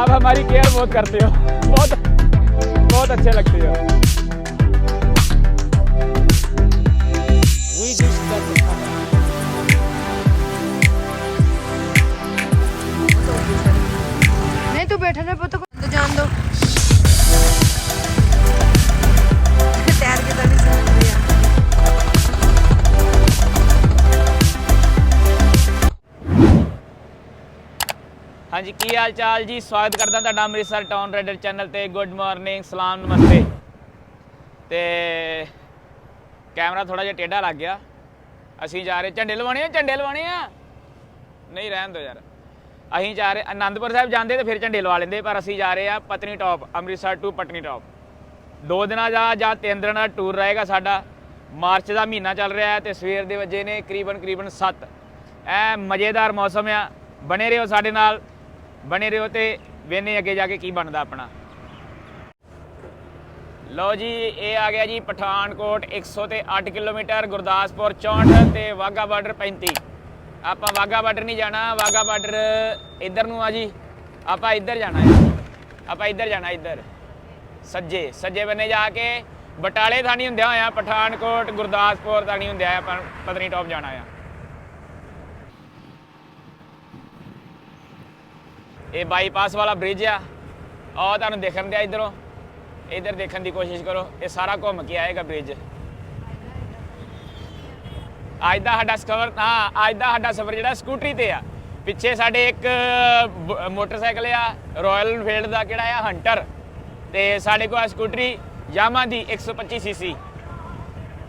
आप हमारी केयर बहुत करते हो। बहुत बहुत अच्छे लगते हो। नहीं तो बैठा रहे पुੱਤ तो जान दो। ਹਾਂਜੀ, ਕੀ ਹਾਲ ਚਾਲ ਜੀ? ਸਵਾਗਤ ਕਰਦਾ ਤੁਹਾਡਾ ਅੰਮ੍ਰਿਤਸਰ ਟਾਊਨ ਰਾਈਡਰ ਚੈਨਲ ਤੇ। ਗੁੱਡ ਮਾਰਨਿੰਗ ਸਲਾਮ, ਨਮਸਤੇ। ਤੇ ਕੈਮਰਾ ਥੋੜਾ ਜਿਹਾ ਟੇਢਾ ਲੱਗ ਗਿਆ। ਅਸੀਂ ਜਾ ਰਹੇ, ਝੰਡੇ ਲਵਾਉਣੇ ਆ, ਝੰਡੇ ਲਵਾਉਣੇ ਆ? ਨਹੀਂ, ਰਹਿਣ ਦਿਓ ਯਾਰ। ਅਸੀਂ ਜਾ ਰਹੇ ਆਨੰਦਪੁਰ ਸਾਹਿਬ ਜਾਂਦੇ ਤੇ ਫਿਰ ਝੰਡੇ ਲਵਾ ਲੈਂਦੇ, ਪਰ ਅਸੀਂ ਜਾ ਰਹੇ ਆ Patnitop, Amritsar to Patnitop. ਦੋ ਦਿਨਾਂ ਦਾ ਜਾਂ ਤਿੰਨ ਦਿਨਾਂ ਦਾ ਟੂਰ ਰਹੇਗਾ ਸਾਡਾ। ਮਾਰਚ ਦਾ ਮਹੀਨਾ ਚੱਲ ਰਿਹਾ ਹੈ ਤੇ ਸਵੇਰ ਦੇ ਵਜੇ ਨੇ ਕਰੀਬਨ ਕਰੀਬਨ 7 ਐ ਮਜ਼ੇਦਾਰ ਮੌਸਮ ਆ। ਬਣੇ ਰਹੋ ਸਾਡੇ ਨਾਲ। ਬਣੇ ਰਹੋ ਤੇ ਵੇਨੇ ਅੱਗੇ ਜਾ ਕੇ ਕੀ ਬਣਦਾ ਆਪਣਾ। ਲਓ ਜੀ, ਇਹ ਆ ਗਿਆ ਜੀ ਪਠਾਨਕੋਟ 100 ਤੇ 8 ਕਿਲੋਮੀਟਰ, ਗੁਰਦਾਸਪੁਰ 64 ਤੇ ਵਾਗਾ ਬਾਰਡਰ 35 ਆਪਾਂ ਵਾਗਾ ਬਾਰਡਰ ਨਹੀਂ ਜਾਣਾ ਵਾਗਾ ਬਾਰਡਰ ਇੱਧਰ ਨੂੰ ਆ ਜੀ। ਆਪਾਂ ਇੱਧਰ ਜਾਣਾ ਹੈ ਆਪਾਂ ਇੱਧਰ ਜਾਣਾ, ਇੱਧਰ। ਸੱਜੇ ਸੱਜੇ ਬੰਨੇ ਜਾ ਕੇ ਬਟਾਲੇ ਥਾਣੀ ਹੁੰਦਿਆ ਹੋਇਆ, ਪਠਾਨਕੋਟ, ਗੁਰਦਾਸਪੁਰ ਥਾਣੀ ਹੁੰਦਿਆ ਆਪਾਂ ਪਤਨੀ ਟੌਪ ਜਾਣਾ ਆ। ਇਹ ਬਾਈਪਾਸ ਵਾਲਾ ਬ੍ਰਿਜ ਆ। ਆਹ ਤੁਹਾਨੂੰ ਦੇਖਣ ਦਿਆ ਇਧਰੋਂ। ਇਧਰ ਦੇਖਣ ਦੀ ਕੋਸ਼ਿਸ਼ ਕਰੋ। ਇਹ ਸਾਰਾ ਘੁੰਮ ਕੇ ਆਏਗਾ ਬ੍ਰਿਜ ਅੱਜ ਦਾ ਸਾਡਾ ਸਫਰ ਹਾਂ, ਅੱਜ ਦਾ ਸਾਡਾ ਸਫਰ ਜਿਹੜਾ ਸਕੂਟਰੀ ਤੇ ਆ। ਪਿੱਛੇ ਸਾਡੇ ਇੱਕ ਮੋਟਰਸਾਈਕਲ ਆ। ਰਾਇਲ ਇਨਫੀਲਡ ਦਾ ਕਿਹੜਾ ਆ? ਹੰਟਰ ਤੇ ਸਾਡੇ ਕੋਲ ਆ ਸਕੂਟਰੀ ਯਾਮਾ ਦੀ 125 ਸੀਸੀ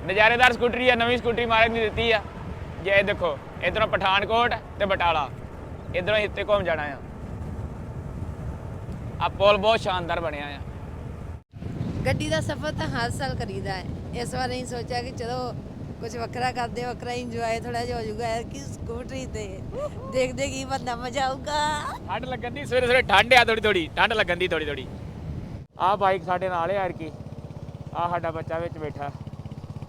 ਨਜ਼ਾਰੇਦਾਰ ਸਕੂਟਰੀ ਆ, ਨਵੀਂ ਸਕੂਟਰੀ ਮਾਰਨ ਦੀ ਦਿੱਤੀ ਆ। ਜੇ ਦੇਖੋ, ਇਧਰੋਂ ਪਠਾਨਕੋਟ ਤੇ ਬਟਾਲਾ। ਇਧਰੋਂ ਇੱਥੇ ਘੁੰਮ ਜਾਣਾ ਆ। ਆ ਪੁਲ ਬਹੁਤ ਸ਼ਾਨਦਾਰ ਬਣਿਆ ਆ। ਗੱਡੀ ਦਾ ਸਫ਼ਰ ਤਾਂ ਹਰ ਸਾਲ ਕਰੀਦਾ ਹੈ। ਇਸ ਵਾਰ ਅਸੀਂ ਸੋਚਿਆ ਕਿ ਚਲੋ ਕੁਝ ਵੱਖਰਾ ਕਰਦੇ ਵੱਖਰਾ ਇੰਜੋਏ ਥੋੜਾ ਜਿਹਾ ਹੋ ਜਾਊਗਾ। ਕਿ ਸਕੂਟਰੀ ਤੇ ਦੇਖਦੇ ਕੀ ਬੰਦਾ ਮਜ਼ਾ ਆਊਗਾ। ਠੰਡ ਲੱਗਣ ਦੀ ਸਵੇਰੇ ਸਵੇਰੇ ਠੰਡ ਆ ਥੋੜੀ ਥੋੜੀ ਠੰਡ ਲੱਗਣ ਦੀ ਥੋੜੀ ਥੋੜੀ ਆਹ ਬਾਈਕ ਸਾਡੇ ਨਾਲ ਯਾਰ ਕੀ ਆਹ ਸਾਡਾ ਬੱਚਾ ਵਿੱਚ ਬੈਠਾ।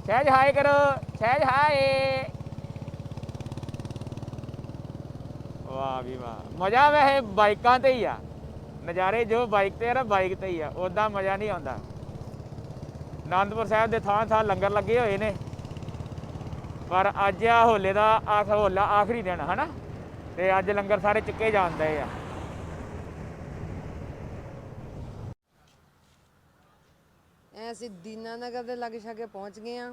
ਸਹਿਜ ਹਾਏ ਕਰੋ ਸਹਿਜ ਹਾਏ ਵਾਹ ਵੀ ਵਾਹ। ਮਜ਼ਾ ਵੈਸੇ ਬਾਈਕਾਂ ਤੇ ਹੀ ਆ। ਨਜ਼ਾਰੇ ਜੋ ਬਾਈਕ ਤੇ ਆ ਨਾ ਬਾਈਕ ਤੇ ਹੀ ਆ ਉਦਾਂ ਮਜ਼ਾ ਨਹੀਂ ਆਉਂਦਾ। ਆਨੰਦਪੁਰ ਸਾਹਿਬ ਦੇ ਥਾਂ ਥਾਂ ਲੰਗਰ ਲੱਗੇ ਹੋਏ ਨੇ। ਪਰ ਅੱਜ ਆ ਹੋਲੇ ਦਾ ਆਖ ਹੋਲਾ ਆਖਰੀ ਦਿਨ, ਹਨਾ? ਤੇ ਅੱਜ ਲੰਗਰ ਸਾਰੇ ਚੁੱਕੇ ਜਾਂਦੇ ਆ। ਅਸੀਂ ਦੀਨਾਨਗਰ ਦੇ ਲਾਗੇ ਛਾਗੇ ਪਹੁੰਚ ਗਏ ਆ।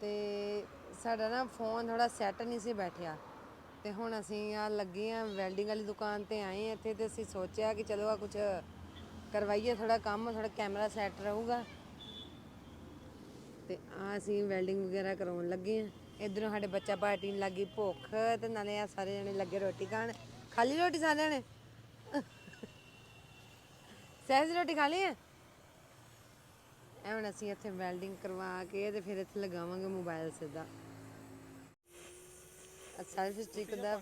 ਤੇ ਸਾਡਾ ਨਾ ਫੋਨ ਥੋੜਾ ਸੈੱਟ ਨਹੀਂ ਸੀ ਬੈਠਿਆ। ਤੇ ਹੁਣ ਅਸੀਂ ਆ ਲੱਗੇ ਆ ਵੈਲਡਿੰਗ ਵਾਲੀ ਦੁਕਾਨ ਤੇ ਆਏ ਆ ਇੱਥੇ ਤੇ ਅਸੀਂ ਸੋਚਿਆ ਕਿ ਚਲੋ ਆ ਕੁਝ ਕਰਵਾਈਏ ਥੋੜਾ ਕੰਮ ਥੋੜਾ ਕੈਮਰਾ ਸੈੱਟ ਰਹੂਗਾ। ਤੇ ਆ ਅਸੀਂ ਵੈਲਡਿੰਗ ਵਗੈਰਾ ਕਰਾਉਣ ਲੱਗੇ ਆ। ਇਧਰੋਂ ਸਾਡੇ ਬੱਚਾ ਪਾਰਟੀ ਨੂੰ ਲੱਗੀ ਭੁੱਖ ਤੇ ਨਾਲੇ ਆ ਸਾਰੇ ਜਣੇ ਲੱਗੇ ਰੋਟੀ ਖਾਣ। ਖਾਲੀ ਰੋਟੀ ਸਾਰਿਆਂ ਨੇ ਸਹਿਜ, ਰੋਟੀ ਖਾ ਲਈ ਹੈ ਐ ਹੁਣ ਅਸੀਂ ਇੱਥੇ ਵੈਲਡਿੰਗ ਕਰਵਾ ਕੇ ਤੇ ਫਿਰ ਇੱਥੇ ਲਗਾਵਾਂਗੇ ਮੋਬਾਈਲ ਸਿੱਧਾ। ਸੈਲਫ ਸਟਿਕ ਦਾ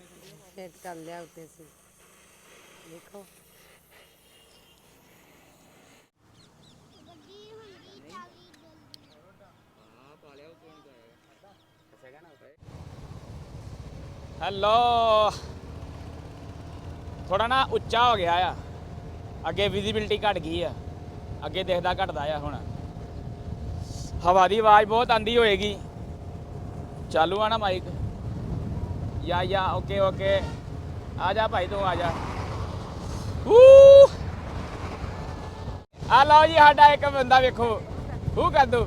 ਫਿੱਟ ਕਰ ਲਿਆ ਉੱਤੇ ਅਸੀਂ ਦੇਖੋ। ਹੈਲੋ। ਥੋੜਾ ਨਾ ਉੱਚਾ ਹੋ ਗਿਆ ਆ। ਅੱਗੇ ਵਿਜ਼ਿਬਿਲਟੀ ਘਟ ਗਈ ਆ। ਅੱਗੇ ਦੇਖਦਾ ਘਟਦਾ ਆ ਹੁਣ। ਹਵਾ ਦੀ ਆਵਾਜ਼ ਬਹੁਤ ਆਂਦੀ ਹੋਏਗੀ। ਚਾਲੂ ਆ ਨਾ ਮਾਈਕ ਯਾ ਯਾ, ਓਕੇ ਓਕੇ। ਆ ਜਾ ਭਾਈ, ਤੂੰ ਆ ਜਾ। ਆ ਲਓ ਜੀ, ਸਾਡਾ ਇੱਕ ਬੰਦਾ ਵੇਖੋ। ਹੂ ਕਰ ਦੋ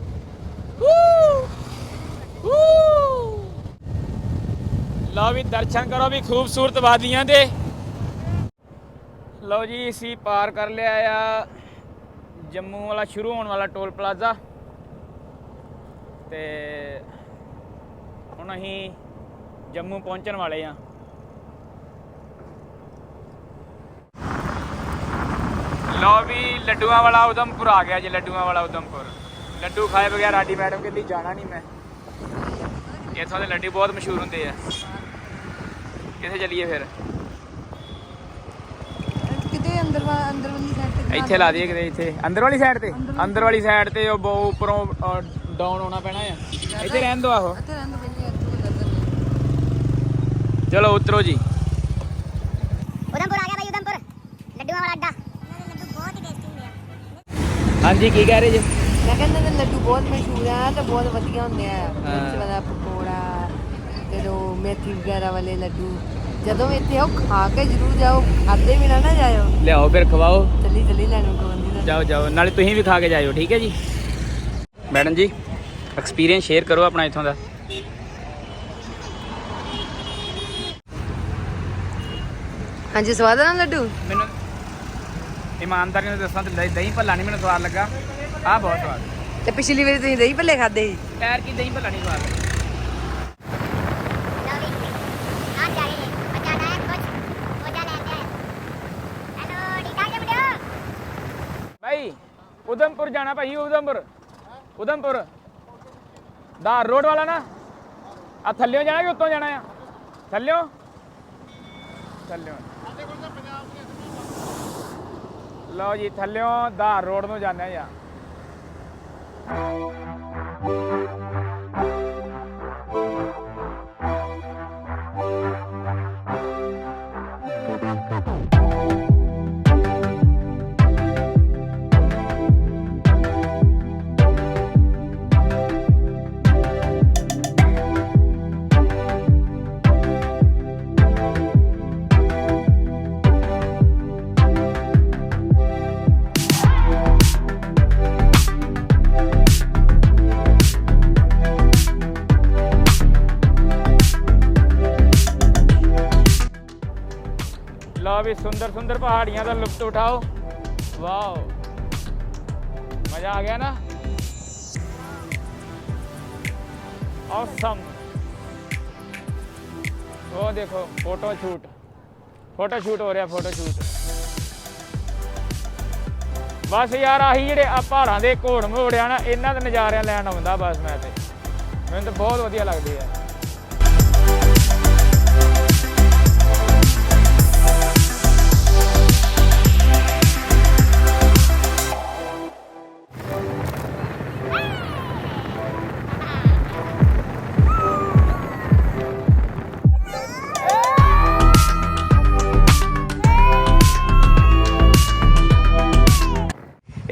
ਲਓ ਵੀ, ਦਰਸ਼ਨ ਕਰੋ ਵੀ ਖੂਬਸੂਰਤ ਵਾਦੀਆਂ ਦੇ। ਲਓ ਜੀ, ਅਸੀਂ ਪਾਰ ਕਰ ਲਿਆ ਆ। ਜੰਮੂ ਵਾਲਾ ਸ਼ੁਰੂ ਹੋਣ ਵਾਲਾ ਟੋਲ ਪਲਾਜ਼ਾ। ਤੇ ਹੁਣ ਅਸੀਂ ਜੰਮੂ ਪਹੁੰਚਣ ਵਾਲੇ ਆ। ਲਓ ਵੀ ਲੱਡੂਆਂ ਵਾਲਾ ਉਦਮਪੁਰ ਆ ਗਿਆ ਜੀ ਲੱਡੂਆਂ ਵਾਲਾ ਉਦਮਪੁਰ। ਲੱਡੂ ਖਾਏ ਬਗੈਰ ਆਡੀ ਮੈਡਮ ਕਹਿੰਦੀ ਜਾਣਾ ਨਹੀਂ ਮੈਂ। ਇੱਥੋਂ ਦੇ ਲੱਡੂ ਬਹੁਤ ਮਸ਼ਹੂਰ ਹੁੰਦੇ ਆ। ਕਿੱਥੇ ਚੱਲੀਏ ਫਿਰ? ਕਿਤੇ ਅੰਦਰ ਵਾ- ਅੰਦਰ ਵਾਲੀ ਸਾਈਡ ਤੇ ਇੱਥੇ ਲਾ ਦਈਏ ਕਿਤੇ ਇੱਥੇ। ਅੰਦਰ ਵਾਲੀ ਸਾਈਡ ਤੇ? ਅੰਦਰ ਵਾਲੀ ਸਾਈਡ ਤੇ ਉਹ ਬਹੁ ਉੱਪਰੋਂ ਡਾਊਨ ਹੋਣਾ ਪੈਣਾ ਆ। ਇੱਥੇ ਰਹਿਣ ਦੋ ਆਹੋ। ਇੱਥੇ ਰਹਿਣ ਦੋ ਚੱਲੇ। ਉਤਰੋ ਜੀ। ਉਧਮਪੁਰ ਆ ਗਿਆ ਬਾਈ ਉਧਮਪੁਰ ਲੱਡੂਆਂ ਵਾਲਾ ਅੱਡਾ। ਲੱਡੂ ਬਹੁਤ ਹੀ ਟੇਸਟੀ ਹੁੰਦੇ ਆ ਹਾਂਜੀ ਕੀ ਕਹਿ ਰਹੇ ਜੀ? ਮੈਂ ਕਹਿੰਦਾ ਤੇ ਲੱਡੂ ਬਹੁਤ ਮਸ਼ਹੂਰ ਆ ਤੇ ਬਹੁਤ ਵਧੀਆ ਹੁੰਦੇ ਆ। ਮਿਰਚ ਵਾਲਾ ਪਕੌੜਾ ਫਿਰ ਉਹ ਮੇਥੀ ਵਗੈਰਾ ਵਾਲੇ ਲੱਡੂ। ਜਦੋਂ ਵੀ ਇੱਥੇ ਆਓ ਖਾ ਕੇ ਜ਼ਰੂਰ ਜਾਓ। ਖਾਦੇ ਵੀ ਨਾ ਨਾ ਜਾਇਓ। ਲਿਆਓ ਫਿਰ ਖਵਾਓ। ਚੱਲੀ ਚੱਲੀ ਲੈਣੋਂ ਕੋਂਦੀ ਦਾ। ਜਾਓ ਜਾਓ। ਨਾਲੇ ਤੁਸੀਂ ਵੀ ਖਾ ਕੇ ਜਾਇਓ ਠੀਕ ਹੈ ਜੀ? ਮੈਡਮ ਜੀ ਐਕਸਪੀਰੀਅੰਸ ਸ਼ੇਅਰ ਕਰੋ ਆਪਣਾ ਇੱਥੋਂ ਦਾ। ਹਾਂਜੀ ਸਵਾਦ ਆ ਨਾ ਲੱਡੂ? ਮੈਨੂੰ ਇਮਾਨਦਾਰੀ ਨਾਲ ਦੱਸਾਂ ਤੇ ਦਹੀਂ- ਦਹੀਂ ਭੱਲਾ ਨਹੀਂ ਮੈਨੂੰ ਸਵਾਦ ਲੱਗਾ। ਆ ਬਹੁਤ ਸਵਾਦ। ਤੇ ਪਿਛਲੀ ਵਾਰੀ ਤੁਸੀਂ ਦਹੀਂ ਭੱਲੇ ਖਾਦੇ ਸੀ? ਪੈਰ ਕੀ ਦਹੀਂ ਭੱਲਾ ਨਹੀਂ ਸਵਾਦ ਲੱਗਾ। ਭਾਈ ਉਧਮਪੁਰ ਜਾਣਾ ਭਾਈ ਉਧਮਪੁਰ ਉਧਮਪੁਰ ਦਾ ਰੋਡ ਵਾਲਾ ਨਾ। ਆ ਥੱਲਿਓਂ ਜਾਣਾ ਕਿ ਉੱਤੋਂ ਜਾਣਾ ਆ? ਥੱਲਿਓਂ? ਥੱਲਿਓਂ। ਲਓ ਜੀ ਥੱਲਿਓਂ ਧਾਰ ਰੋਡ ਨੂੰ ਜਾਂਦੇ ਆ ਲਓ ਸੁੰਦਰ ਪਹਾੜੀਆਂ ਦਾ ਲੁਤਫ ਉਠਾਓ। ਵਾਓ। ਮਜ਼ਾ ਆ ਗਿਆ ਨਾ? ਔਸਮ ਉਹ ਦੇਖੋ ਫੋਟੋ ਸ਼ੂਟ ਫੋਟੋ ਸ਼ੂਟ ਹੋ ਰਿਹਾ ਫੋਟੋ ਸ਼ੂਟ ਬਸ ਯਾਰ, ਆਹੀ ਜਿਹੜੇ ਆ ਪਹਾੜਾਂ ਦੇ ਘੋੜ ਮੋੜਿਆ ਨਾ, ਇਹਨਾਂ ਦੇ ਨਜ਼ਾਰਿਆਂ ਲੈਣ ਆਉਂਦਾ ਬਸ ਮੈਂ ਤੇ। ਮੈਨੂੰ ਤਾਂ ਬਹੁਤ ਵਧੀਆ ਲੱਗਦੇ ਆ।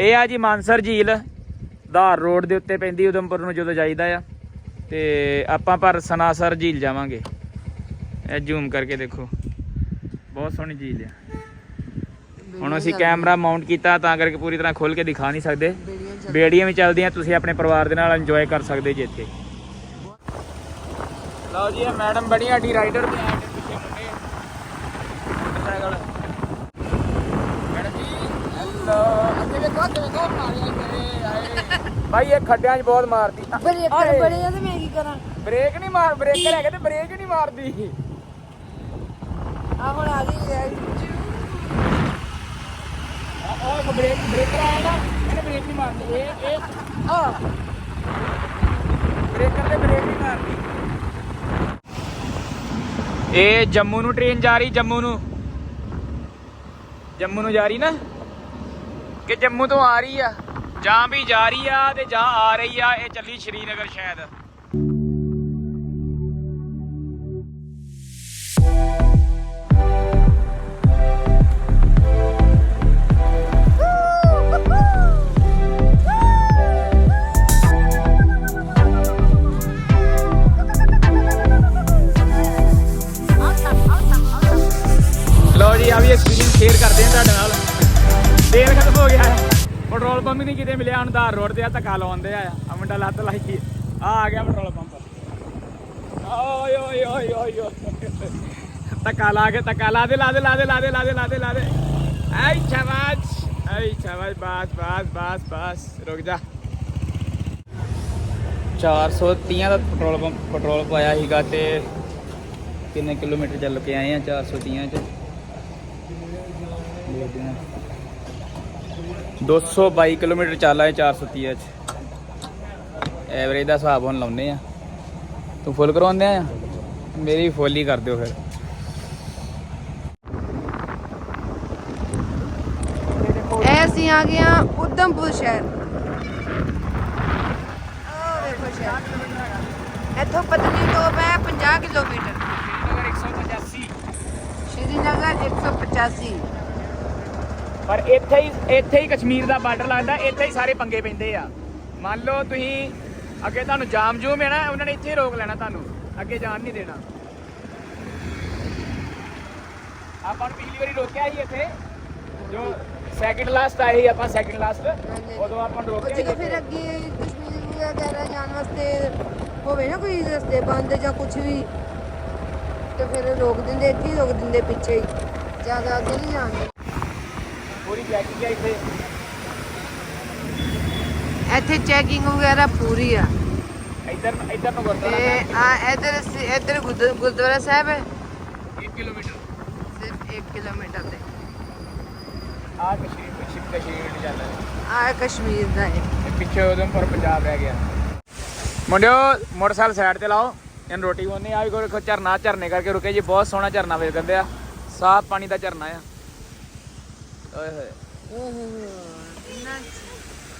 ਇਹ ਆ ਜੀ ਮਾਨਸਰ ਝੀਲ, ਧਾਰ ਰੋਡ ਦੇ ਉੱਤੇ ਪੈਂਦੀ ਉਦਮਪੁਰ ਨੂੰ ਜਦੋਂ ਜਾਈਦਾ ਆ। ਤੇ ਆਪਾਂ ਪਰ ਸਨਾਸਰ ਝੀਲ ਜਾਵਾਂਗੇ। ਇਹ ਜ਼ੂਮ ਕਰਕੇ ਦੇਖੋ। ਬਹੁਤ ਸੋਹਣੀ ਝੀਲ ਆ। ਹੁਣ ਅਸੀਂ ਕੈਮਰਾ ਮਾਊਂਟ ਕੀਤਾ, ਤਾਂ ਕਰਕੇ ਪੂਰੀ ਤਰ੍ਹਾਂ ਖੋਲ ਕੇ ਦਿਖਾ ਨਹੀਂ ਸਕਦੇ। ਬੇੜੀਆਂ ਵੀ ਚੱਲਦੀਆਂ, ਤੁਸੀਂ ਆਪਣੇ ਪਰਿਵਾਰ ਦੇ ਨਾਲ ਇੰਜੋਏ ਕਰ ਸਕਦੇ ਜੀ ਇੱਥੇ। ਲਓ ਜੀ, ਇਹ ਮੈਡਮ ਬੜੀ ਆਡੀ ਰਾਈਡਰ ਤੇ ਆਏ ਨੇ ਪਿੱਛੇ ਮੁੰਡੇ। ਮੋਟਰਸਾਈਕਲ। ਮੈਡਮ ਜੀ ਹੈਲੋ ਮਾਰਿਆ ਮੇਰੇ ਆਏ। ਭਾਈ ਇਹ ਖੱਡਿਆਂ 'ਚ ਬਹੁਤ ਮਾਰਦੀ। ਬੜੇ ਆਏ। ਬੜੇ ਆ ਤੇ ਮੈਂ ਕੀ ਕਰਾਂ? ਬ੍ਰੇਕ ਨਹੀਂ ਮਾਰ ਬ੍ਰੇਕਰ ਹੈਗੇ ਤੇ ਬ੍ਰੇਕ ਨਹੀਂ ਮਾਰਦੀ। ਆ ਹੁਣ ਆ ਗਈ ਹੈ। ਉਹ ਬ੍ਰੇਕ ਬ੍ਰੇਕਰ ਆਇਆ ਨਾ ਇਹਨੇ ਬ੍ਰੇਕ ਨਹੀਂ ਮਾਰਦੀ ਇਹ ਇਹ ਆ ਬ੍ਰੇਕਰ ਤੇ ਬ੍ਰੇਕ ਨਹੀਂ ਮਾਰਦੀ। ਇਹ ਜੰਮੂ ਨੂੰ ਟ੍ਰੇਨ ਜਾ ਰਹੀ ਜੰਮੂ ਨੂੰ। ਜੰਮੂ ਨੂੰ ਜਾ ਰਹੀ ਨਾ। ਕਿ ਜੰਮੂ ਤੋਂ ਆ ਰਹੀ ਆ। ਜਾਂ ਵੀ ਜਾ ਰਹੀ ਆ ਤੇ ਜਾਂ ਆ ਰਹੀ ਆ, ਇਹ ਚੱਲੀ ਸ਼੍ਰੀਨਗਰ ਸ਼ਾਇਦ। ਕਿਤੇ ਮਿਲਿਆ ਹੁਣ ਰੋਡ ਤੇ ਆ ਧੱਕਾ ਲਾਉਂਦੇ ਆ। ਆ ਮੁੰਡਾ ਲੱਤ ਲਾਈ। ਆ ਆ ਗਿਆ ਪੈਟਰੋਲ ਪੰਪ। ਓਏ ਓਏ ਓਏ ਓਏ ਧੱਕਾ ਲਾ ਕੇ, ਧੱਕਾ ਲਾ ਦੇ ਲਾ ਦੇ ਲਾ ਦੇ ਲਾ ਦੇ ਲਾ ਦੇ ਲਾ ਦੇ ਲਾ ਦੇ। ਐ, ਸ਼ਾਬਾਸ਼। ਐ, ਸ਼ਾਬਾਸ਼, ਬਸ ਬਸ ਬਸ ਬਸ। ਰੁਕ ਜਾ। 430 ਦਾ ਪੈਟਰੋਲ ਪੰਪ, ਪੈਟਰੋਲ ਪਾਇਆ ਸੀਗਾ ਤੇ ਕਿੰਨੇ ਕਿਲੋਮੀਟਰ ਚੱਲ ਕੇ ਆਏ ਆ 430 ਚ ਦੇਖਦੇ ਹਾਂ 222 ਕਿਲੋਮੀਟਰ ਚੱਲ ਆਏ 430 ਚ। ਐਵਰੇਜ ਦਾ ਹਿਸਾਬ ਹੁਣ ਲਾਉਨੇ ਆ। ਤੂੰ ਫੁੱਲ ਕਰਵਾਉਂਦੇ ਆ ਮੇਰੀ ਫੁੱਲ ਹੀ ਕਰ ਦਿਓ ਫਿਰ। ਅਸੀਂ ਆ ਗਏ ਆ ਉਦਮਪੁਰ ਸ਼ਹਿਰ। ਆਹ ਵੇਖੋ ਸ਼ਹਿਰ। ਇੱਥੋਂ ਪਤਨੀ ਟੋਪ ਹੈ 50 ਕਿਲੋਮੀਟਰ। ਅਗਰ 150 ਹੈਗਾ 185 ਪਰ ਇੱਥੇ ਹੀ ਇੱਥੇ ਹੀ ਕਸ਼ਮੀਰ ਦਾ ਬਾਰਡਰ ਲੱਗਦਾ ਇੱਥੇ ਹੀ ਸਾਰੇ ਪੰਗੇ ਪੈਂਦੇ ਆ। ਮੰਨ ਲਓ ਤੁਸੀਂ ਅੱਗੇ ਤੁਹਾਨੂੰ ਜਾਮ ਜੂਮ ਹੈ ਨਾ ਉਹਨਾਂ ਨੇ ਇੱਥੇ ਰੋਕ ਲੈਣਾ ਤੁਹਾਨੂੰ ਅੱਗੇ ਜਾਣ ਨਹੀਂ ਦੇਣਾ। ਆਪਾਂ ਪਿਛਲੀ ਵਾਰੀ ਰੋਕਿਆ ਸੀ ਇੱਥੇ ਜੋ ਸੈਕਿੰਡ ਲਾਸਟ ਆਏ ਸੀ ਆਪਾਂ ਸੈਕਿੰਡ ਲਾਸਟ ਉਦੋਂ ਆਪਾਂ ਰੋਕਿਆ ਸੀ ਜਦੋਂ ਫਿਰ। ਅੱਗੇ ਕਸ਼ਮੀਰ ਵਗੈਰਾ ਜਾਣ ਵਾਸਤੇ ਹੋਵੇ ਨਾ ਕੋਈ ਰਸਤੇ ਬੰਦ ਜਾਂ ਕੁਝ ਵੀ ਤੇ ਫਿਰ ਰੋਕ ਦਿੰਦੇ ਇੱਥੇ ਹੀ ਰੋਕ ਦਿੰਦੇ ਪਿੱਛੇ ਹੀ ਜ਼ਿਆਦਾ ਅੱਗੇ ਨਹੀਂ ਜਾਣਦੇ ਪੂਰੀ ਚੈਕਿੰਗ ਹੈ ਇੱਥੇ। ਇੱਥੇ ਚੈਕਿੰਗ ਵਗੈਰਾ ਪੂਰੀ ਆ। ਇੱਧਰ ਇੱਧਰ ਨੂੰ ਤੇ ਗੁਰਦੁਆਰਾ ਆ ਇਧਰ ਇਧਰ ਗੁਰਦੁਆਰਾ ਸਾਹਿਬ ਹੈ? 1 ਕਿਲੋਮੀਟਰ। ਸਿਰਫ 1 ਕਿਲੋਮੀਟਰ ਦੇ ਆ ਕਸ਼ਮੀਰ ਪਿੱਛੇ ਕਸ਼ਮੀਰ ਨੂੰ ਜਾਂਦਾ ਹੈ। ਆ ਕਸ਼ਮੀਰ ਦਾ ਹੈ। ਤੇ ਪਿੱਛੇ ਉਧਮਪੁਰ ਪੰਜਾਬ ਰਹਿ ਗਿਆ। ਮੁੰਡਿਓ ਮੋਟਰਸਾਈਕਲ ਸਾਈਡ ਤੇ ਲਾਓ। ਇਹਨ ਰੋਟੀ ਬੋਨੀ ਆ ਵੀ ਕੋਈ ਝਰਨਾ ਝਰਨੇ ਕਰਕੇ ਰੁਕੇ ਜੀ। ਬਹੁਤ ਸੋਹਣਾ ਝਰਨਾ ਵੇਖ ਦਿੰਦੇ ਆ ਸਾਫ਼ ਪਾਣੀ ਦਾ ਝਰਨਾ ਆ। ਓਏ ਹੋਏ।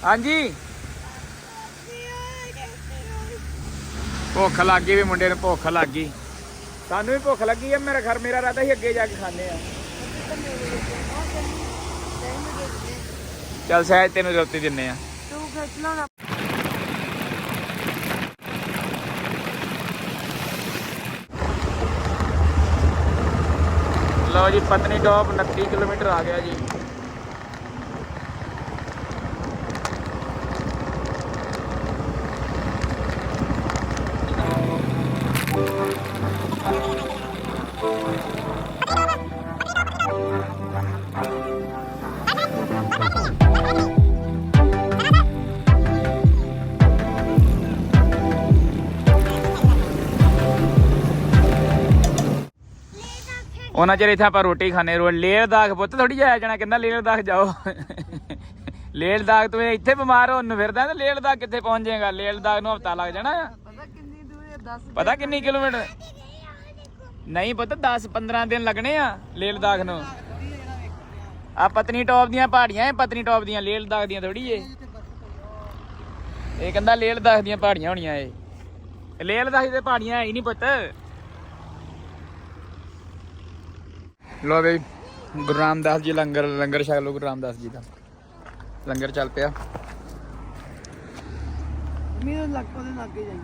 ਹਾਂਜੀ। ਭੁੱਖ ਲੱਗ ਗਈ ਵੀ ਮੁੰਡੇ ਨੂੰ ਭੁੱਖ ਲੱਗ ਗਈ। ਸਾਨੂੰ ਵੀ ਭੁੱਖ ਲੱਗੀ ਆ, ਮੇਰਾ ਘਰ ਮੇਰਾ ਰਾਤਾ ਸੀ ਅੱਗੇ ਜਾ ਕੇ ਖਾਣੇ ਆ। ਚੱਲ ਸ਼ਾਇਦ ਤੈਨੂੰ ਰੋਟੀ ਦਿੰਨੇ ਆ। ਤੂੰ ਖਿੱਚ ਲਾ ਲਓ ਜੀ, ਪਤਨੀ ਟੌਪ 29 ਕਿਲੋਮੀਟਰ ਆ ਗਿਆ ਜੀ। ਉਹਨਾਂ ਚਿਰ ਇੱਥੇ ਆਪਾਂ ਰੋਟੀ ਖਾਣੇ ਰੋ ਲੇਹ ਲਦਾਖ ਪੁੱਤ ਥੋੜੀ ਜਾਇਆ ਜਾਣਾ ਕਹਿੰਦਾ ਲੇਹ ਲਦਾਖ ਜਾਓ। ਲੇਹ ਲਦਾਖ ਤੂੰ ਇੱਥੇ ਬਿਮਾਰ ਹੋਣ ਨੂੰ ਫਿਰਦਾ ਤੇ ਲੇਹ ਲਦਾਖ ਕਿੱਥੇ ਪਹੁੰਚ ਜਾਏਗਾ? ਲੇਹ ਲਦਾਖ ਨੂੰ ਹਫਤਾ ਲੱਗ ਜਾਣਾ ਪਤਾ ਕਿੰਨੀ ਦੂਰ ਹੈ? 10 ਪਤਾ ਕਿੰਨੀ ਕਿਲੋਮੀਟਰ? ਨਹੀਂ ਪੁੱਤ 10 15 ਦਿਨ ਲੱਗਣੇ ਆ ਲੇਹ ਲਦਾਖ ਨੂੰ। ਆ ਪਤਨੀ ਟੌਪ ਦੀਆਂ ਪਹਾੜੀਆਂ ਐ ਪਤਨੀ ਟੌਪ ਦੀਆਂ ਲੇਹ ਲਦਾਖ ਦੀਆਂ ਥੋੜੀ ਏ। ਇਹ ਕਹਿੰਦਾ ਲੇਹ ਲਦਾਖ ਦੀਆਂ ਪਹਾੜੀਆਂ ਹੋਣੀਆਂ ਏ। ਲੇਹ ਲਦਾਖ ਦੀਆਂ ਪਹਾੜੀਆਂ ਹੈ ਹੀ ਨਹੀਂ ਪੁੱਤ। ਲੋ ਬਈ ਗੁਰੂ ਰਾਮਦਾਸ ਜੀ ਲੰਗਰ ਲੰਗਰ ਛਕ ਲੋ ਗੁਰੂ ਰਾਮਦਾਸ ਜੀ ਦਾ। ਲੰਗਰ ਚੱਲ ਪਿਆ। ਮੇਰੇ ਲੱਕ ਉਹਦੇ ਲਾਗੇ ਜਾਈ।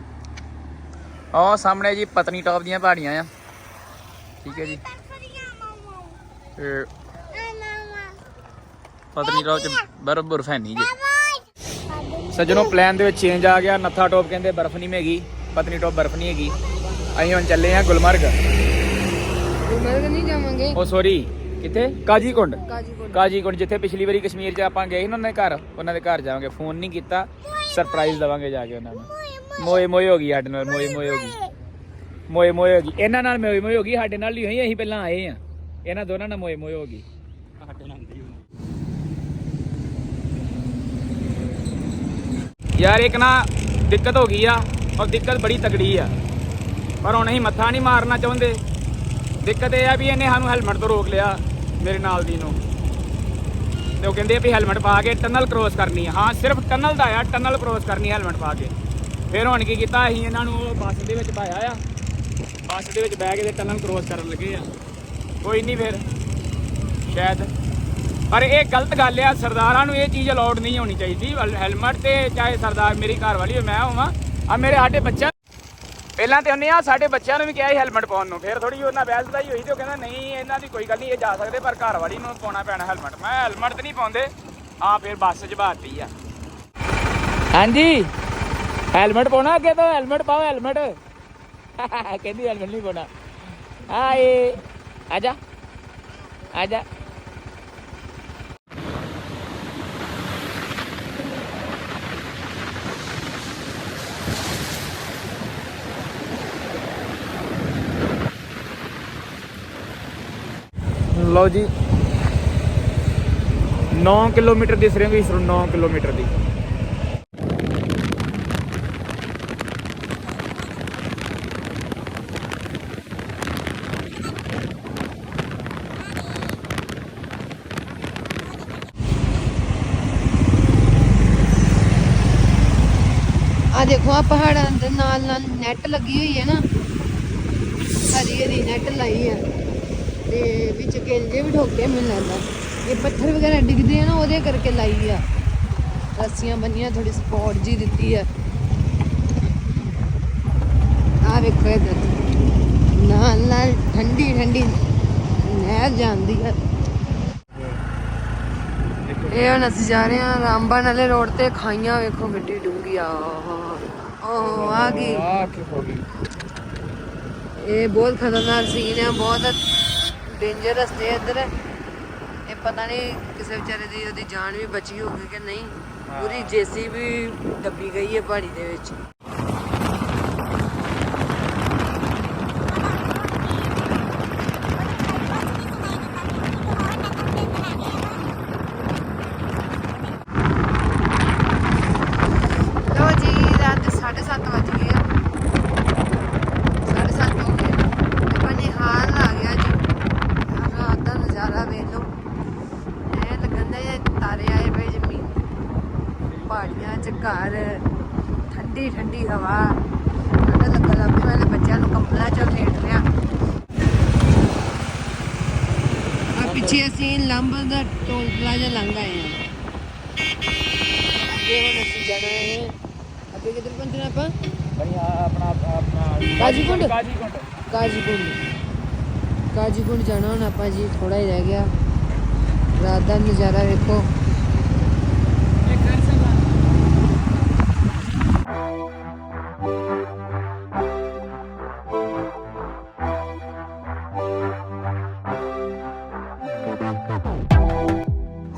ਸਾਹਮਣੇ ਜੀ ਪਤਨੀ ਟੌਪ ਦੀਆਂ ਪਹਾੜੀਆਂ ਆ। ਠੀਕ ਹੈ ਜੀ। ਤੇ ਪਤਨੀ ਟੌਪ ਚ ਬਰਫ਼ ਬਰਫ਼ ਹੈ ਨਹੀਂ ਜੀ। ਸੱਜਣੋ ਪਲਾਨ ਦੇ ਵਿੱਚ ਚੇਂਜ ਆ ਗਿਆ। ਨੱਥਾ ਟੌਪ ਕਹਿੰਦੇ ਬਰਫ਼ ਨਹੀਂ ਹੈਗੀ। ਪਤਨੀ ਟੌਪ ਬਰਫ਼ ਨਹੀਂ ਹੈਗੀ। ਅਸੀਂ ਹੁਣ ਚੱਲੇ ਆ ਗੁਲਮਰਗ। ਗੁਲਮਰਗ ਨਹੀਂ ਜਾਵਾਂਗੇ। ਉਹ ਸੋਰੀ ਕਿੱਥੇ? ਕਾਜੀਕੁੰਡ। ਕਾਜੀਕੋਟ ਕਾਜੀਕੁੰਡ ਜਿੱਥੇ ਪਿਛਲੀ ਵਾਰੀ ਕਸ਼ਮੀਰ 'ਚ ਆਪਾਂ ਗਏ ਸੀ ਨਾ ਉਹਨਾਂ ਦੇ ਘਰ ਉਹਨਾਂ ਦੇ ਘਰ ਜਾਵਾਂਗੇ। ਫੋਨ ਨਹੀਂ ਕੀਤਾ ਸਰਪ੍ਰਾਈਜ਼ ਦਵਾਂਗੇ ਜਾ ਕੇ ਉਹਨਾਂ ਨੂੰ। ਮੋਏ ਮੋਏ ਹੋ ਗਈ ਸਾਡੇ ਨਾਲ ਮੋਏ ਮੋਏ ਹੋ ਗਈ। ਮੋਏ ਮੋਏ ਹੋ ਗਈ। ਇਹਨਾਂ ਨਾਲ ਮੋਏ ਮੋਏ ਹੋ ਗਈ ਸਾਡੇ ਨਾਲ ਹੀ ਹੋਈ ਅਸੀਂ ਪਹਿਲਾਂ ਆਏ ਆ। ਇਹਨਾਂ ਦੋਨਾਂ ਨਾਲ ਮੋਏ ਮੋਏ ਹੋ ਗਈ। ਯਾਰ ਇੱਕ ਨਾ ਦਿੱਕਤ ਹੋ ਗਈ ਆ ਔਰ ਦਿੱਕਤ ਬੜੀ ਤਗੜੀ ਆ। ਪਰ ਹੁਣ ਅਸੀਂ ਮੱਥਾ ਨਹੀਂ ਮਾਰਨਾ ਚਾਹੁੰਦੇ। ਦਿੱਕਤ ਇਹ ਆ ਵੀ ਇਹਨੇ ਸਾਨੂੰ ਹੈਲਮਟ ਤੋਂ ਰੋਕ ਲਿਆ ਮੇਰੇ ਨਾਲ ਦੀ ਨੂੰ। ਤੇ ਉਹ ਕਹਿੰਦੇ ਆ ਵੀ ਹੈਲਮਟ ਪਾ ਕੇ ਟਨਲ ਕ੍ਰੋਸ ਕਰਨੀ ਆ। ਹਾਂ, ਸਿਰਫ ਟਨਲ ਦਾ ਆ ਟਨਲ ਕ੍ਰੋਸ ਕਰਨੀ ਹੈਲਮਟ ਪਾ ਕੇ। ਫਿਰ ਹੁਣ ਕੀ ਕੀਤਾ, ਅਸੀਂ ਇਹਨਾਂ ਨੂੰ ਬੱਸ ਦੇ ਵਿੱਚ ਪਾਇਆ ਆ। ਬੱਸ ਦੇ ਵਿੱਚ ਬਹਿ ਕੇ ਤੇ ਟਨਲ ਕ੍ਰੋਸ ਕਰਨ ਲੱਗੇ ਆ। ਕੋਈ ਨਹੀਂ ਫਿਰ, ਸ਼ਾਇਦ। ਪਰ ਇਹ ਗਲਤ ਗੱਲ ਆ, ਸਰਦਾਰਾਂ ਨੂੰ ਇਹ ਚੀਜ਼ ਅਲਾਉਡ ਨਹੀਂ ਹੋਣੀ ਚਾਹੀਦੀ। ਹੈਲਮਟ ਤੇ ਚਾਹੇ ਸਰਦਾਰ ਮੇਰੀ ਘਰ ਵਾਲੀ ਹੋਵੇ, ਮੈਂ ਹੋਵਾਂ। ਆ ਮੇਰੇ ਸਾਡੇ ਬੱਚਾ ਪਹਿਲਾਂ ਤੇ ਉਹਨੇ ਆ ਸਾਡੇ ਬੱਚਿਆਂ ਨੂੰ ਵੀ ਕਿਹਾ ਸੀ ਹੈਲਮਟ ਪਾਉਣ ਨੂੰ। ਫਿਰ ਥੋੜੀ ਉਹਨਾਂ ਬਹਿਸਦਾਈ ਹੋਈ ਤੇ ਉਹ ਕਹਿੰਦਾ, ਨਹੀਂ, ਇਹਨਾਂ ਦੀ ਕੋਈ ਗੱਲ ਨਹੀਂ, ਇਹ ਜਾ ਸਕਦੇ, ਪਰ ਘਰ ਵਾਲੀ ਨੂੰ ਪਾਉਣਾ ਪੈਣਾ ਹੈਲਮਟ ਮੈਂ ਹੈਲਮਟ ਤੇ ਨਹੀਂ ਪਾਉਂਦੇ। ਆ ਫਿਰ ਬੱਸ 'ਚ ਬਾਤੀ ਆ। ਹਾਂਜੀ। ਹੈਲਮਟ ਪਾਉਣਾ ਅੱਗੇ ਤੋਂ ਹੈਲਮਟ ਪਾਓ ਹੈਲਮਟ ਕਹਿੰਦੀ ਹੈਲਮਟ ਨਹੀਂ ਪਾਉਣਾ। ਆਏ ਆਜਾ ਆਜਾ ਲਓ ਜੀ। 9 ਕਿਲੋਮੀਟਰ ਦੀ ਸਰਿੰਗ ਇਸ 9 ਕਿਲੋਮੀਟਰ ਦੀ। ਆ ਦੇਖੋ, ਆ ਪਹਾੜਾਂ ਦੇ ਨਾਲ ਨਾਲ ਨੈਟ ਲੱਗੀ ਹੋਈ ਹੈ ਨਾ। ਹਰੀ ਹਰੀ ਨੈਟ ਲਾਈ ਹੈ। ਤੇ ਵਿੱਚ ਕੇਲੇ ਵੀ ਠੋਕੇ ਮੈਨੂੰ ਲੱਗਦਾ ਇਹ ਪੱਥਰ ਵਗੈਰਾ ਡਿੱਗਦੇ ਆ ਨਾ ਉਹਦੇ ਕਰਕੇ ਲਾਈ ਆ ਰੱਸੀਆਂ ਬੰਨੀਆਂ ਥੋੜੀ ਸਪੋਰਟ ਜੀ ਦਿੱਤੀ ਆ ਆ ਵੇਖੋ ਇਧਰ ਨਾਲ ਨਾਲ ਠੰਡੀ ਠੰਡੀ ਨਹਿਰ ਜਾਂਦੀ ਆ ਇਹ ਹੁਣ ਅਸੀਂ ਜਾ ਰਹੇ ਹਾਂ ਰਾਮਬਨ ਵਾਲੇ ਰੋਡ ਤੇ ਖਾਈਆਂ ਵੇਖੋ ਮਿੱਟੀ ਡੂੰਗੀ ਆ ਉਹ ਆ ਗਈ ਗਈ ਇਹ ਬਹੁਤ ਖਤਰਨਾਕ ਸੀਨ ਹੈ ਬਹੁਤ ਡੇਂਜਰਸ ਤੇ ਇੱਧਰ। ਇਹ ਪਤਾ ਨਹੀਂ ਕਿਸੇ ਵਿਚਾਰੇ ਦੀ ਉਹਦੀ ਜਾਨ ਵੀ ਬਚੀ ਹੋਊਗੀ ਕਿ ਨਹੀਂ। ਪੂਰੀ ਜੇਸੀ ਵੀ ਦੱਬੀ ਗਈ ਹੈ ਪਹਾੜੀ ਦੇ ਵਿੱਚ ਲੋ ਜੀ ਰਾਤ ਦੇ 7:30 ਵਜ ਗਏ ਆ ਸਾਢੇ ਸੱਤ ਹੋ ਗਏ ਤੇ ਬਣੇ ਹਾਲ ਆ ਗਿਆ ਜੀ ਆਹ ਰਾਤ ਦਾ ਨਜ਼ਾਰਾ ਵੇਖ ਲਓ ਐ ਲੱਗਦਾ ਇਹ ਤਾਰੇ ਆਏ ਪਏ ਜ਼ਮੀਨ ਪਹਾੜੀਆਂ ਚ ਘਰ ਠੰਡੀ ਠੰਡੀ ਹਵਾ ਠੰਡਾ ਲੱਗਾ ਲੱਗ ਪਿਆ ਮੈਂ ਬੱਚਿਆਂ ਨੂੰ ਕੰਬਲਾਂ ਚ ਲੇਟ ਲਿਆ ਆ ਪਿੱਛੇ ਅਸੀਂ ਲੰਬ ਦਾ ਟੋਲ ਪਲਾਜ਼ਾ ਲੰਘ ਆਏ ਆ ਅੱਗੇ ਹੁਣ ਅਸੀਂ ਜਾਣਾ ਹੈ। ਅੱਗੇ ਕਿੱਧਰ ਪਹੁੰਚਣਾ ਆਪਾਂ? ਬਣੀ ਆਪਣਾ ਆਪਣਾ ਕਾਜੀਕੁੰਡ? ਕਾਜੀਕੁੰਡ। ਕਾਜੀਕੁੰਡ। ਕਾਜੀਕੁੰਡ ਜਾਣਾ ਹੁਣ ਆਪਾਂ ਜੀ ਥੋੜਾ ਹੀ ਰਹਿ ਗਿਆ। ਰਾਤ ਦਾ ਨਜ਼ਾਰਾ ਵੇਖੋ।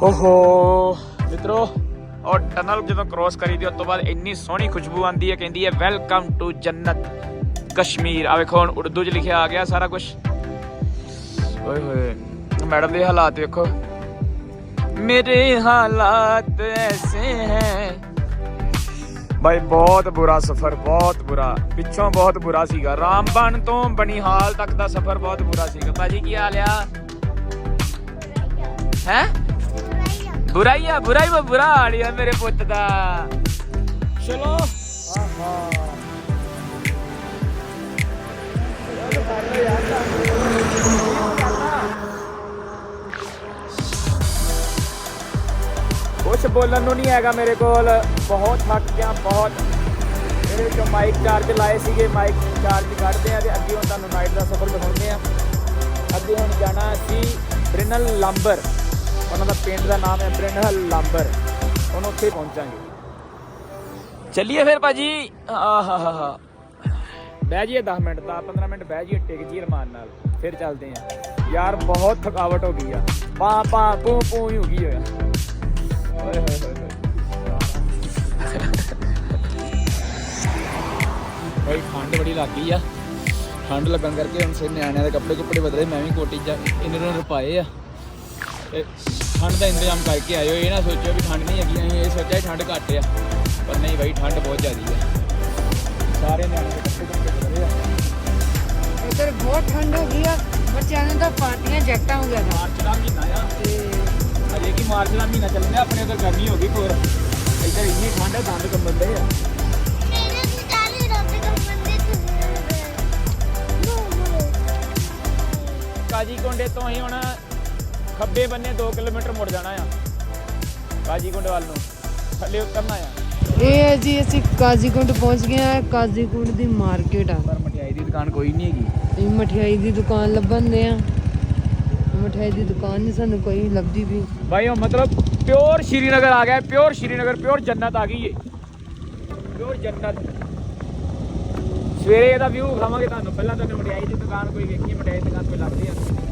ਓਹੋ ਮਿੱਤਰੋ ਔਰ ਟਨਲ ਜਦੋਂ ਕ੍ਰੋਸ ਕਰੀਦੀ ਉਸ ਤੋਂ ਬਾਅਦ ਇੰਨੀ ਸੋਹਣੀ ਖੁਸ਼ਬੂ ਆਂਦੀ ਹੈ, ਕਹਿੰਦੀ ਹੈ ਵੈਲਕਮ ਟੂ ਜੰਨਤ, ਕਸ਼ਮੀਰ। ਆ ਵੇਖੋ, ਹੁਣ ਉਰਦੂ 'ਚ ਲਿਖਿਆ ਆ ਗਿਆ ਸਾਰਾ ਕੁਝ ਓਏ ਹੋਏ, ਮੈਡਮ ਦੇ ਹਾਲਾਤ ਵੇਖੋ। ਮੇਰੇ ਹਾਲਾਤ ਐਸੇ ਹੈ। ਭਾਈ ਬਹੁਤ ਬੁਰਾ ਸਫ਼ਰ, ਬਹੁਤ ਬੁਰਾ। ਪਿੱਛੋਂ ਬਹੁਤ ਬੁਰਾ ਸੀਗਾ। ਰਾਮਬਨ ਤੋਂ ਬਨੀਹਾਲ ਤੱਕ ਦਾ ਸਫ਼ਰ ਬਹੁਤ ਬੁਰਾ ਸੀਗਾ। ਭਾਜੀ, ਕੀ ਹਾਲ ਆ? ਹੈ? ਬੁਰਾਈਆ ਬੁਰਾਈ ਵਾ ਬੁਰਾ ਹਾਲ ਆ ਮੇਰੇ ਪੁੱਤ ਦਾ। ਚਲੋ। ਆਹਾ ਕੁਛ ਬੋਲਣ ਨੂੰ ਨਹੀਂ ਹੈਗਾ ਮੇਰੇ ਕੋਲ। ਬਹੁਤ ਥੱਕ ਗਿਆ ਬਹੁਤ। ਮੇਰੇ ਵਿੱਚੋਂ ਮਾਈਕ ਚਾਰਜ ਲਾਏ ਸੀਗੇ ਮਾਈਕ ਚਾਰਜ ਕੱਢਦੇ ਆ ਤੇ ਅੱਗੇ ਹੁਣ ਤੁਹਾਨੂੰ ਨਾਈਟ ਦਾ ਸਫ਼ਰ ਦਿਖਾਉਂਦੇ ਆ। ਅੱਗੇ ਹੁਣ ਜਾਣਾ ਅਸੀਂ ਬ੍ਰਿਨਲ ਲੰਬਰ। ਉਹਨਾਂ ਦਾ ਪਿੰਡ ਦਾ ਨਾਮ ਹੈ ਬ੍ਰਿਨਲ ਲੰਬਰ ਹੁਣ ਉੱਥੇ ਪਹੁੰਚਾਂਗੇ ਚੱਲੀਏ ਫਿਰ ਭਾਜੀ ਆਹਾਹਾ ਬਹਿ ਜਾਈਏ 10 ਮਿੰਟ ਦਾ 15 ਮਿੰਟ ਬਹਿ ਜਾਈਏ ਟਿਕ ਜੀ ਰਮਾਨ ਨਾਲ ਫਿਰ ਚੱਲਦੇ ਆ ਯਾਰ ਬਹੁਤ ਥਕਾਵਟ ਹੋ ਗਈ ਆ ਪਾ ਪਾ ਪੂ ਪੂ ਹੀ ਹੋ ਗਈ ਹੋਇਆ ਓਏ ਹੋਏ ਹੋਏ ਹੋਏ ਭਾਈ ਠੰਡ ਬੜੀ ਲੱਗ ਗਈ ਆ ਠੰਡ ਲੱਗਣ ਕਰਕੇ ਹੁਣ ਸੇ ਨਿਆਣਿਆਂ ਦੇ ਕੱਪੜੇ ਕੁੱਪੜੇ ਬਦਲੇ ਮੈਂ ਵੀ ਕੋਟੀ ਚ ਇਹਨਾਂ ਨੂੰ ਰਪਾਏ ਆ ਤੇ ਠੰਡ ਦਾ ਇੰਤਜ਼ਾਮ ਕਰਕੇ ਆਇਓ ਇਹ ਨਾ ਸੋਚਿਓ ਵੀ ਠੰਡ ਨਹੀਂ ਹੈਗੀ ਅਸੀਂ ਇਹ ਸੋਚਿਆ ਠੰਡ ਘੱਟ ਆ ਪਰ ਨਹੀਂ ਭਾਈ ਠੰਡ ਬਹੁਤ ਜ਼ਿਆਦੀ ਆ। ਸਾਰੇ ਨਿਆਣੇ ਆ। ਇੱਧਰ ਬਹੁਤ ਠੰਡ ਹੋ ਗਈ ਆ ਬੱਚਿਆਂ ਨੇ ਤਾਂ ਪਾਰਟੀਆਂ ਜੈਕਟਾਂ ਹੋ ਗਿਆ ਮਾਰਚ ਦਾ ਮਹੀਨਾ ਆ ਤੇ ਅਜੇ ਕੀ ਮਾਰਚ ਦਾ ਮਹੀਨਾ ਚੱਲਦਾ ਆਪਣੇ ਉਧਰ ਗਰਮੀ ਹੋ ਗਈ ਹੋਰ। ਇੱਧਰ ਇੰਨੀ ਠੰਡ ਹੈ ਦੰਦ ਕੰਬਣ ਦੇ ਆ। ਕਾਜੀਕੁੰਡੇ ਤੋਂ ਹੀ ਹੁਣ ਖੱਬੇ ਬੰਨੇ 2 ਕਿਲੋਮੀਟਰ ਮੁੜ ਜਾਣਾ ਆ। ਕਾਜੀਕੁੰਡ ਵੱਲ ਨੂੰ। ਥੱਲੇ ਉਤਰਨਾ ਆ। ਇਹ ਹੈ ਜੀ ਅਸੀਂ ਕਾਜ਼ੀਕੁੰਡ ਪਹੁੰਚ ਗਏ ਆ। ਕਾਜ਼ੀਕੁੰਡ ਦੀ ਮਾਰਕੀਟ ਆ। ਪਰ ਮਠਿਆਈ ਦੀ ਦੁਕਾਨ ਕੋਈ ਨਹੀਂ ਹੈਗੀ। ਇਹ ਮਠਿਆਈ ਦੀ ਦੁਕਾਨ ਲੱਭਣ ਦੇ ਆ। ਮਠਿਆਈ ਦੀ ਦੁਕਾਨ ਨਹੀਂ ਸਾਨੂੰ ਕੋਈ ਲੱਭਦੀ ਵੀ। ਭਾਈ ਉਹ ਮਤਲਬ ਪਿਓਰ ਸ਼੍ਰੀਨਗਰ ਆ ਗਿਆ। ਪਿਓਰ ਸ਼੍ਰੀਨਗਰ ਪਿਓਰ ਜੰਨਤ ਆ ਗਈ ਏ। ਪਿਓਰ ਜੰਨਤ। ਸਵੇਰੇ ਇਹਦਾ ਵਿਊ ਖਾਵਾਂਗੇ ਤੁਹਾਨੂੰ। ਪਹਿਲਾਂ ਤੁਹਾਨੂੰ ਮਠਿਆਈ ਦੀ ਦੁਕਾਨ ਕੋਈ ਵੇਖੀ ਮਠਿਆਈ ਦੀ ਦੁਕਾਨ ਕੋਈ ਲੱਗਦੀ ਆ।